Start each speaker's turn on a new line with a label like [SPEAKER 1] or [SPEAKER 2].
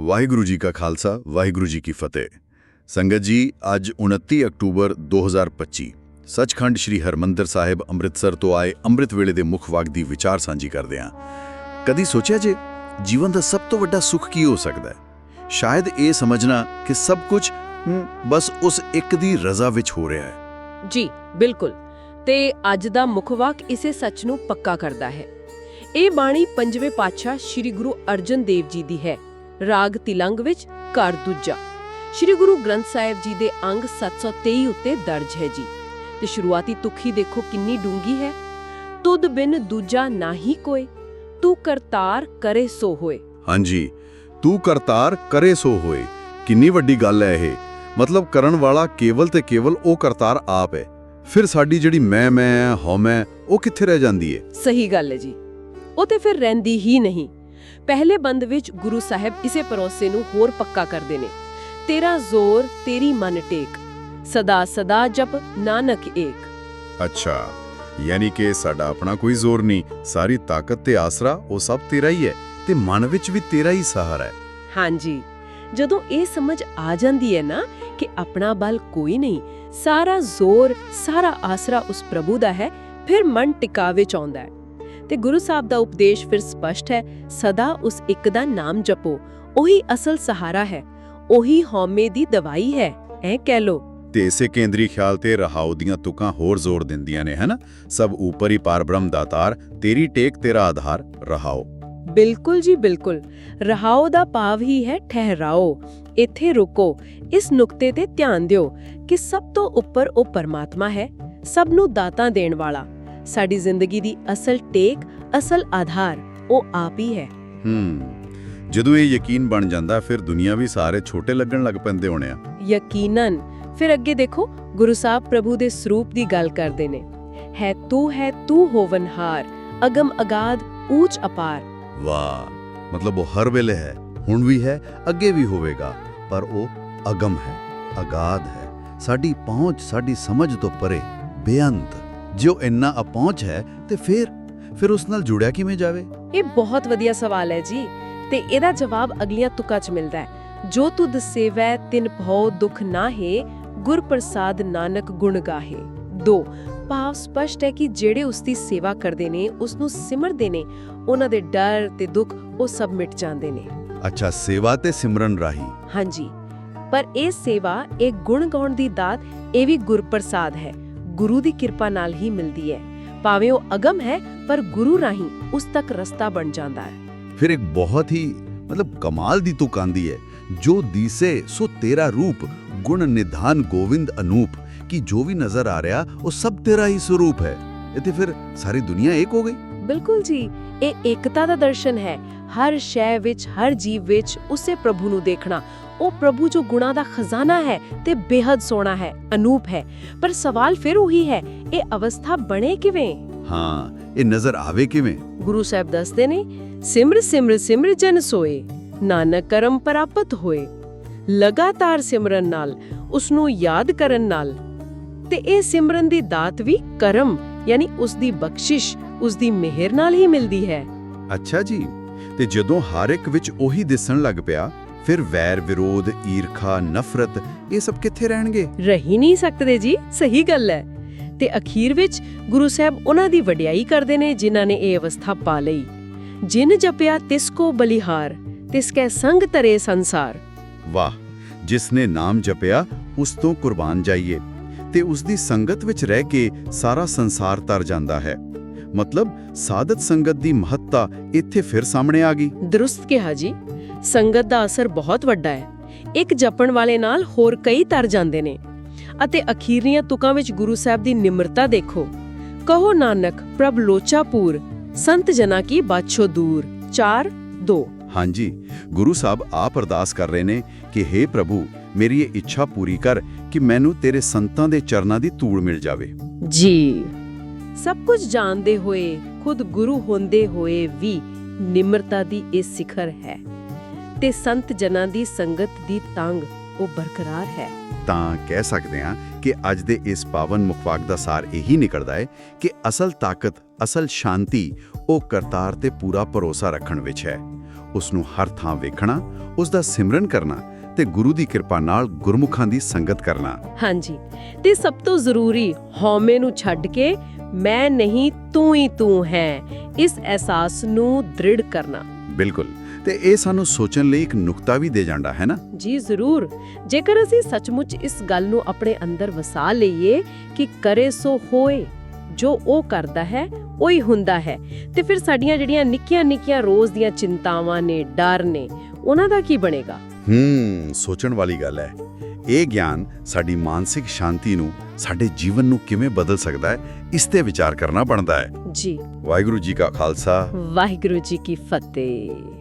[SPEAKER 1] ਵਾਹਿਗੁਰੂ ਜੀ ਕਾ ਖਾਲਸਾ, ਵਾਹਿਗੁਰੂ ਜੀ ਕੀ ਫਤਿਹ। ਸੰਗਤ ਜੀ, ਅੱਜ 29 ਅਕਤੂਬਰ 2025 ਸੱਚਖੰਡ ਸ੍ਰੀ ਹਰਮੰਦਰ ਸਾਹਿਬ ਅੰਮ੍ਰਿਤਸਰ ਤੋਂ ਆਏ ਅੰਮ੍ਰਿਤ ਵੇਲੇ ਦੇ ਮੁੱਖ ਵਾਕ ਵਿਚਾਰ ਸਾਂਝੀ ਕਰਦੇ ਹਾਂ। ਕਦੀ ਸੋਚਿਆ ਜੇ ਜੀਵਨ ਦਾ ਸਭ ਤੋਂ ਵੱਡਾ ਸੁੱਖ ਕੀ ਹੋ ਸਕਦਾ ਹੈ? ਸ਼ਾਇਦ ਇਹ ਸਮਝਣਾ ਕਿ ਸਭ ਕੁਝ ਬਸ ਉਸ ਇੱਕ ਦੀ ਰਜ਼ਾ ਵਿੱਚ ਹੋ ਰਿਹਾ ਹੈ।
[SPEAKER 2] ਜੀ, ਬਿਲਕੁਲ। ਤੇ ਅੱਜ ਦਾ ਮੁੱਖ ਵਾਕ ਇਸੇ ਸੱਚ ਨੂੰ ਪੱਕਾ ਕਰਦਾ ਹੈ। ਇਹ ਬਾਣੀ ਪੰਜਵੇਂ ਪਾਤਸ਼ਾਹ ਸ੍ਰੀ ਗੁਰੂ ਅਰਜਨ ਦੇਵ ਜੀ ਦੀ ਹੈ। ਰਾਗ ਤਿਲੰਗ ਵਿੱਚ ਘਰ ਦੂਜਾ। ਸ੍ਰੀ ਗੁਰੂ ਗ੍ਰੰਥ ਸਾਹਿਬ ਜੀ ਦੇ ਅੰਗ 723 ਉੱਤੇ ਦਰਜ ਹੈ ਜੀ। ਤੇ ਸ਼ੁਰੂਆਤੀ ਤੁਖੀ ਦੇਖੋ ਕਿੰਨੀ ਡੂੰਗੀ ਹੈ। ਤੁਧ ਬਿਨ ਦੂਜਾ ਨਾਹੀ ਕੋਏ ਤੂੰ ਕਰਤਾਰ ਕਰੇ ਸੋ ਹੋਏ।
[SPEAKER 1] ਹਾਂਜੀ ਤੂੰ ਕਰਤਾਰ ਕਰੇ ਸੋ ਹੋਏ। ਕਿੰਨੀ ਵੱਡੀ ਗੱਲ ਹੈ ਇਹ। ਮਤਲਬ ਕਰਨ ਵਾਲਾ ਕੇਵਲ ਤੇ ਕੇਵਲ ਉਹ ਕਰਤਾਰ ਆਪ ਹੈ। ਫਿਰ ਸਾਡੀ ਜਿਹੜੀ ਮੈਂ ਮੈਂ ਹਉਮੈ ਉਹ ਕਿੱਥੇ ਰਹਿ ਜਾਂਦੀ ਹੈ
[SPEAKER 2] ਸਹੀ ਗੱਲ ਹੈ ਜੀ। ਉਹ ਤੇ ਫਿਰ ਰਹਿੰਦੀ ਹੀ ਨਹੀਂ। ਪਹਿਲੇ ਬੰਦ ਵਿੱਚ ਗੁਰੂ ਸਾਹਿਬ ਇਸੇ ਪਰੋਸੇ ਨੂੰ ਹੋਰ ਪੱਕਾ ਕਰਦੇ ਨੇ। ਤੇਰਾ ਜ਼ੋਰ ਤੇਰੀ ਮਨ ਟੇਕ ਸਦਾ ਸਦਾ ਜਪ ਨਾਨਕ ਏਕ।
[SPEAKER 1] ਅੱਛਾ ਯਾਨੀ ਕਿ ਸਾਡਾ ਆਪਣਾ ਕੋਈ ਜ਼ੋਰ ਨਹੀਂ ਸਾਰੀ ਤਾਕਤ ਤੇ ਆਸਰਾ ਉਹ ਸਭ ਤੇਰਾ ਹੀ ਹੈ ਤੇ ਮਨ ਵਿੱਚ ਵੀ ਤੇਰਾ ਹੀ ਸਹਾਰਾ ਹੈ।
[SPEAKER 2] ਹਾਂਜੀ ਜਦੋਂ ਇਹ ਸਮਝ ਆ ਜਾਂਦੀ ਹੈ ਨਾ ਕਿ ਆਪਣਾ ਬਲ ਕੋਈ ਨਹੀਂ ਸਾਰਾ ਜ਼ੋਰ ਸਾਰਾ ਆਸਰਾ ਉਸ ਪ੍ਰਭੂ ਦਾ ਹੈ ਫਿਰ ਮਨ ਟਿਕਾਵੇ ਚ ਆਉਂਦਾ ਹੈ। ਤੇ ਗੁਰੂ ਸਾਹਿਬ ਦਾ ਉਪਦੇਸ਼ ਫਿਰ ਸਪਸ਼ਟ ਹੈ ਸਦਾ ਉਸ ਇੱਕ ਦਾ ਨਾਮ ਜਪੋ ਉਹੀ ਅਸਲ ਸਹਾਰਾ ਹੈ ਉਹੀ ਹਉਮੈ ਦੀ ਦਵਾਈ ਹੈ ਐ ਕਹਿ ਲੋ
[SPEAKER 1] ਤੇ ਇਸੇ ਕੇਂਦਰੀ ਖਿਆਲ ਤੇ ਰਹਾਉ ਦੀਆਂ ਤੁਕਾਂ ਹੋਰ ਜ਼ੋਰ ਦਿੰਦੀਆਂ ਨੇ ਹੈਨਾ? ਸਭ ਉਪਰ ਹੀ ਪਾਰਬ੍ਰਹਮ ਦਾਤਾਰ ਤੇਰੀ ਟੇਕ ਤੇਰਾ ਆਧਾਰ ਰਹਾਉ।
[SPEAKER 2] ਬਿਲਕੁਲ ਜੀ ਬਿਲਕੁਲ ਰਹਾਓ ਦਾ ਭਾਵ ਹੀ ਹੈ ਠਹਿਰਾਓ ਇੱਥੇ ਰੁਕੋ ਇਸ ਨੁਕਤੇ ਤੇ ਧਿਆਨ ਦਿਓ ਕਿ ਸਭ ਤੋਂ ਉੱਪਰ ਉਹ ਪਰਮਾਤਮਾ ਹੈ ਸਭ ਨੂੰ ਦਾਤਾਂ ਦੇਣ ਵਾਲਾ। ਸਾਡੀ ਜ਼ਿੰਦਗੀ ਦੀ ਅਸਲ ਟੇਕ ਅਸਲ ਆਧਾਰ ਉਹ ਆਪ ਹੀ ਹੈ।
[SPEAKER 1] ਹੂੰ ਜਦੋਂ ਇਹ ਯਕੀਨ ਬਣ ਜਾਂਦਾ ਫਿਰ ਦੁਨੀਆ ਵੀ ਸਾਰੇ ਛੋਟੇ ਲੱਗਣ ਲੱਗ ਪੈਂਦੇ ਹੋਣੇ ਆ।
[SPEAKER 2] ਯਕੀਨਨ ਫਿਰ ਅੱਗੇ ਦੇਖੋ ਗੁਰੂ ਸਾਹਿਬ ਪ੍ਰਭੂ ਦੇ ਸਰੂਪ ਦੀ ਗੱਲ ਕਰਦੇ ਨੇ। ਹੈ ਤੂੰ ਹੈ ਤੂੰ ਹੋਵਨਹਾਰ ਅਗਮ ਅਗਾਧ ਊਚ ਅਪਾਰ।
[SPEAKER 1] ਵਾਹ ਮਤਲਬ ਉਹ ਹਰ ਵੇਲੇ ਹੈ ਹੁਣ ਵੀ ਹੈ ਅੱਗੇ ਵੀ ਹੋਵੇਗਾ ਪਰ ਉਹ ਅਗਮ ਹੈ ਅਗਾਧ ਹੈ। ਸਾਡੀ ਪਹੁੰਚ ਸਾਡੀ ਸਮਝ ਤੋਂ ਪਰੇ ਬੇਅੰਤ। ਜੋ ਇੰਨਾ ਅਪਹੁੰਚ ਹੈ ਤੇ ਫਿਰ ਫਿਰ ਉਸ ਨਾਲ ਜੁੜਿਆ ਕਿਵੇਂ ਜਾਵੇ?
[SPEAKER 2] ਇਹ ਬਹੁਤ ਵਧੀਆ ਸਵਾਲ ਹੈ ਜੀ। ਤੇ ਇਹਦਾ ਜਵਾਬ ਅਗਲੀਆਂ ਤੁਕਾਂ 'ਚ ਮਿਲਦਾ ਹੈ। ਜੋ ਤੁਧ ਸੇਵੈ ਤਿਨ ਭਉ ਦੁਖ ਨਾਹੇ ਗੁਰ ਪ੍ਰਸਾਦ ਨਾਨਕ ਗੁਣ ਗਾਹੇ। 2 ਭਾਵ ਸਪਸ਼ਟ ਹੈ ਕਿ ਜਿਹੜੇ ਉਸ ਦੀ ਸੇਵਾ ਕਰਦੇ ਨੇ ਉਸ ਨੂੰ ਸਿਮਰਦੇ ਨੇ ਉਹਨਾਂ ਦੇ ਡਰ ਤੇ ਦੁੱਖ ਉਹ ਸਭ ਮਿਟ ਜਾਂਦੇ ਨੇ।
[SPEAKER 1] ਅੱਛਾ ਸੇਵਾ ਤੇ ਸਿਮਰਨ ਰਾਹੀ।
[SPEAKER 2] ਹਾਂਜੀ। ਪਰ ਇਹ ਸੇਵਾ ਇਹ ਗੁਣ ਗਾਉਣ ਦੀ ਦਾਤ ਇਹ ਵੀ ਗੁਰਪ੍ਰਸਾਦ ਹੈ। ਗੁਰੂ ਦੀ ਕਿਰਪਾ ਨਾਲ ਹੀ ਮਿਲਦੀ ਹੈ। ਭਾਵੇਂ ਉਹ ਅਗਮ ਹੈ ਪਰ ਗੁਰੂ ਰਾਹੀਂ ਉਸ ਤੱਕ ਰਸਤਾ ਬਣ ਜਾਂਦਾ ਹੈ।
[SPEAKER 1] ਫਿਰ ਇੱਕ ਬਹੁਤ ਹੀ ਮਤਲਬ ਕਮਾਲ ਦੀ ਤੁਕ ਆਂਦੀ ਹੈ ਜੋ ਦੀਸੇ ਸੋ ਤੇਰਾ ਰੂਪ ਗੁਣ ਨਿਧਾਨ ਗੋਵਿੰਦ ਅਨੂਪ ਕਿ ਜੋ ਵੀ ਨਜ਼ਰ ਆ ਰਿਹਾ ਉਹ ਸਭ ਤੇਰਾ ਹੀ ਸਰੂਪ ਹੈ। ਇਹ ਤੇ ਫਿਰ ਸਾਰੀ ਦੁਨੀਆ ਇੱਕ ਹੋ ਗਈ?
[SPEAKER 2] ਬਿਲਕੁਲ ਜੀ ਇਹ ਏਕਤਾ ਦਾ ਦਰਸ਼ਨ ਹੈ। ਹਰ ਸ਼ੈ ਵਿੱਚ ਹਰ ਜੀਵ ਵਿੱਚ ਉਸੇ ਪ੍ਰਭੂ ਨੂੰ ਦੇਖਣਾ ਉਹ ਪ੍ਰਭੂ ਜੋ ਗੁਣਾ ਦਾ ਖਜ਼ਾਨਾ ਹੈ ਤੇ ਬੇहद ਸੋਹਣਾ ਹੈ ਅਨੂਪ ਹੈ। ਪਰ ਸਵਾਲ ਫਿਰ ਉਹੀ ਹੈ ਇਹ ਅਵਸਥਾ ਬਣੇ ਕਿਵੇਂ?
[SPEAKER 1] ਹਾਂ ਇਹ ਨਜ਼ਰ ਆਵੇ ਕਿਵੇਂ?
[SPEAKER 2] ਗੁਰੂ ਸਾਹਿਬ ਦੱਸਦੇ ਨੇ ਸਿਮਰ ਸਿਮਰ ਸਿਮਰ ਜਨ ਸੋਏ ਨਾਨਕ ਕਰਮ ਪ੍ਰਾਪਤ ਹੋਏ। ਲਗਾਤਾਰ ਸਿਮਰਨ ਨਾਲ ਉਸ ਨੂੰ ਯਾਦ ਕਰਨ ਨਾਲ। ਤੇ ਇਹ ਸਿਮਰਨ ਦੀ ਦਾਤ ਵੀ ਕਰਮ ਯਾਨੀ ਉਸ ਦੀ ਬਖਸ਼ਿਸ਼ ਉਸ ਦੀ ਮਿਹਰ ਨਾਲ ਹੀ ਮਿਲਦੀ ਹੈ।
[SPEAKER 1] ਅੱਛਾ ਜੀ ਤੇ ਜਦੋਂ ਹਰ ਇੱਕ ਵਿੱਚ ਉਹੀ ਦਿਸਣ ਲੱਗ ਪਿਆ ਫਿਰ ਵੈਰ ਵਿਰੋਧ ਈਰਖਾ ਨਫ਼ਰਤ ਇਹ ਸਭ ਕਿੱਥੇ ਰਹਿਣਗੇ?
[SPEAKER 2] ਰਹੀ ਨਹੀਂ ਸਕਦੇ ਜੀ ਸਹੀ ਗੱਲ ਹੈ। ਤੇ ਅਖੀਰ ਵਿੱਚ ਗੁਰੂ ਸਾਹਿਬ ਉਹਨਾਂ ਦੀ ਵਡਿਆਈ ਕਰਦੇ ਨੇ ਜਿਨ੍ਹਾਂ ਨੇ ਇਹ ਅਵਸਥਾ ਪਾ ਲਈ। ਜਿਨ ਜਪਿਆ ਤਿਸ ਕੋ ਬਲਿਹਾਰ ਤਿਸ ਕੈ ਸੰਗ ਤਰੇ ਸੰਸਾਰ।
[SPEAKER 1] ਵਾਹ ਜਿਸ ਨੇ ਨਾਮ ਜਪਿਆ ਉਸ ਤੋਂ ਕੁਰਬਾਨ ਜਾਈਏ। ਤੇ ਉਸ ਦੀ ਸੰਗਤ ਵਿੱਚ ਰਹਿ ਕੇ ਸਾਰਾ ਸੰਸਾਰ ਤਰ ਜਾਂਦਾ ਹੈ। ਮਤਲਬ ਸਾਧਤ ਸੰਗਤ ਦੀ ਮਹੱਤਤਾ ਇੱਥੇ ਫਿਰ ਸਾਹਮਣੇ ਆ ਗਈ।
[SPEAKER 2] ਦਰੁਸਤ ਕਿਹਾ ਜੀ। ਸੰਗਤ ਦਾ ਅਸਰ ਬਹੁਤ ਵੱਡਾ ਹੈ। ਇੱਕ ਜਪਣ ਵਾਲੇ ਨਾਲ ਹੋਰ ਕਈ ਤਰ ਜਾਂਦੇ ਨੇ। ਅਤੇ ਅਖੀਰਨੀਆਂ ਤੁਕਾਂ ਵਿੱਚ ਗੁਰੂ ਸਾਹਿਬ ਦੀ ਨਿਮਰਤਾ ਦੇਖੋ। ਕਹੋ ਨਾਨਕ ਪ੍ਰਭ ਲੋਚਾਪੂਰ ਸੰਤ ਜਨਾ ਕੀ ਬਾਛੋ ਦੂਰ। 4 2
[SPEAKER 1] ਹਾਂਜੀ ਗੁਰੂ ਸਾਹਿਬ ਆਪ ਅਰਦਾਸ ਕਰ ਰਹੇ ਨੇ ਕਿ हे ਪ੍ਰਭੂ ਮੇਰੀ ਇਹ ਇੱਛਾ ਪੂਰੀ ਕਰ ਕਿ ਮੈਨੂੰ ਤੇਰੇ ਸੰਤਾਂ ਦੇ ਚਰਨਾਂ ਦੀ ਧੂੜ ਮਿਲ ਜਾਵੇ।
[SPEAKER 2] ਜੀ। ਸਭ ਕੁਝ ਜਾਣਦੇ ਹੋਏ ਖੁਦ ਗੁਰੂ ਹੁੰਦੇ ਹੋਏ ਵੀ ਨਿਮਰਤਾ ਦੀ ਇਹ ਸਿਖਰ ਹੈ। ਤੇ ਸੰਤ ਜਨਾਂ ਦੀ ਸੰਗਤ ਦੀ ਤੰਗ ਉਹ ਬਰਕਰਾਰ ਹੈ।
[SPEAKER 1] ਤਾਂ ਕਹਿ ਸਕਦੇ ਹਾਂ ਕਿ ਅੱਜ ਦੇ ਇਸ ਪਾਵਨ ਮੁਖਵਾਕ ਦਾ ਸਾਰ ਇਹੀ ਨਿਕਲਦਾ ਹੈ ਕਿ ਅਸਲ ਤਾਕਤ ਅਸਲ ਸ਼ਾਂਤੀ ਉਹ ਕਰਤਾਰ ਤੇ ਪੂਰਾ ਭਰੋਸਾ ਰੱਖਣ ਵਿੱਚ ਹੈ। ਉਸ ਨੂੰ ਹਰ ਥਾਂ ਵੇਖਣਾ ਉਸ ਦਾ ਸਿਮਰਨ ਕਰਨਾ ਤੇ ਗੁਰੂ ਦੀ ਕਿਰਪਾ ਨਾਲ ਗੁਰਮੁਖਾਂ ਦੀ ਸੰਗਤ ਕਰਨਾ।
[SPEAKER 2] ਹਾਂਜੀ ਤੇ ਸਭ ਤੋਂ ਜ਼ਰੂਰੀ ਹਉਮੈ ਨੂੰ ਛੱਡ ਕੇ ਮੈਂ ਨਹੀਂ ਤੂੰ ਹੀ ਤੂੰ ਹੈ ਇਸ ਅਹਿਸਾਸ ਨੂੰ ਦ੍ਰਿੜ ਕਰਨਾ।
[SPEAKER 1] ਬਿਲਕੁਲ। ਤੇ ਇਹ ਸਾਨੂੰ ਸੋਚਣ ਲਈ ਇੱਕ ਨੁਕਤਾ ਵੀ ਦੇ ਜਾਂਦਾ ਹੈ ਨਾ?
[SPEAKER 2] ਜੀ ਜ਼ਰੂਰ। ਜੇਕਰ ਅਸੀਂ ਸੱਚਮੁੱਚ ਇਸ ਗੱਲ ਨੂੰ ਆਪਣੇ ਅੰਦਰ ਵਸਾ ਲਈਏ ਕਿ ਕਰੇ ਸੋ ਹੋਏ ਜੋ ਉਹ ਕਰਦਾ ਹੈ ਉਹੀ ਹੁੰਦਾ ਹੈ। ਤੇ ਫਿਰ ਸਾਡੀਆਂ ਜਿਹੜੀਆਂ ਨਿੱਕੀਆਂ-ਨਿੱਕੀਆਂ ਰੋਜ਼ ਦੀਆਂ ਚਿੰਤਾਵਾਂ ਨੇ ਡਰ ਨੇ ਉਹਨਾਂ ਦਾ ਕੀ ਬਣੇਗਾ?
[SPEAKER 1] ਹੂੰ ਸੋਚਣ ਵਾਲੀ ਗੱਲ ਹੈ। ਇਹ ਗਿਆਨ ਸਾਡੀ ਮਾਨਸਿਕ ਸ਼ਾਂਤੀ ਨੂੰ ਸਾਡੇ ਜੀਵਨ ਨੂੰ ਕਿਵੇਂ ਬਦਲ ਸਕਦਾ ਹੈ ਇਸ ਤੇ ਵਿਚਾਰ ਕਰਨਾ ਬਣਦਾ ਹੈ।
[SPEAKER 2] ਜੀ।
[SPEAKER 1] ਵਾਹਿਗੁਰੂ ਜੀ ਕਾ ਖਾਲਸਾ।
[SPEAKER 2] ਵਾਹਿਗੁਰੂ ਜੀ ਕੀ ਫਤਿਹ।